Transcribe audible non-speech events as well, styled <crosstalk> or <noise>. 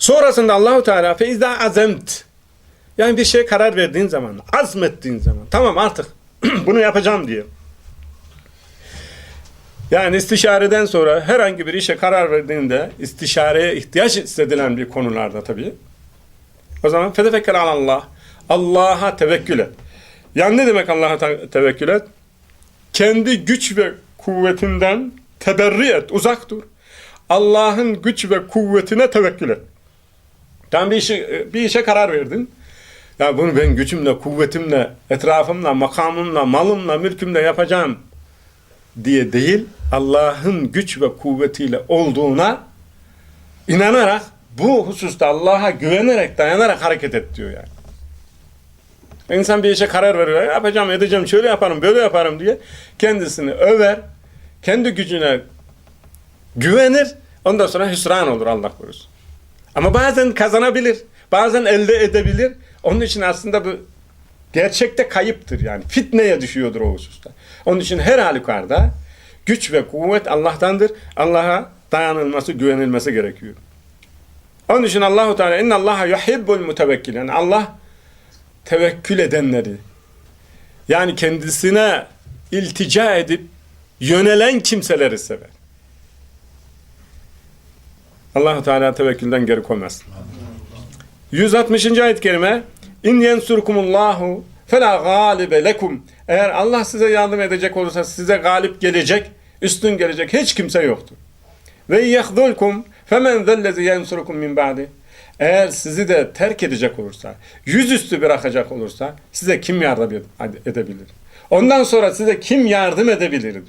Sonrasında Allahu Teala feiza azemt yani bir şeye karar verdiğin zaman, azmettiğin zaman tamam artık <clears throat> bunu yapacağım diye. Yani istişareden sonra herhangi bir işe karar verdiğinde istişareye ihtiyaç hissedilen bir konularda tabii. O zaman fetefekkür Allah. Allah'a tevekkül et. Yani ne demek Allah'a te- tevekkül et? Kendi güç ve kuvvetinden teberri et, uzak dur. Allah'ın güç ve kuvvetine tevekkül et. Sen bir işe, bir işe karar verdin. Ya bunu ben gücümle, kuvvetimle, etrafımla, makamımla, malımla, mülkümle yapacağım diye değil, Allah'ın güç ve kuvvetiyle olduğuna inanarak, bu hususta Allah'a güvenerek, dayanarak hareket et diyor yani. İnsan bir işe karar veriyor, yapacağım, edeceğim, şöyle yaparım, böyle yaparım diye kendisini över, kendi gücüne güvenir, ondan sonra hüsran olur Allah korusun. Ama bazen kazanabilir, bazen elde edebilir. Onun için aslında bu gerçekte kayıptır yani. Fitneye düşüyordur o hususta. Onun için her halükarda güç ve kuvvet Allah'tandır. Allah'a dayanılması, güvenilmesi gerekiyor. Onun için Allahu Teala inna Allaha yuhibbul mutevekkil. Yani Allah tevekkül edenleri yani kendisine iltica edip yönelen kimseleri sever. Allahu Teala tevekkülden geri koymaz. 160. ayet-i kerime İn yensurkumullahu fela galibe lekum Eğer Allah size yardım edecek olursa size galip gelecek, üstün gelecek hiç kimse yoktur. Ve yahdulkum femen zellezi yensurukum min ba'di Eğer sizi de terk edecek olursa, yüzüstü bırakacak olursa size kim yardım edebilir? Ondan sonra size kim yardım edebilir diyor.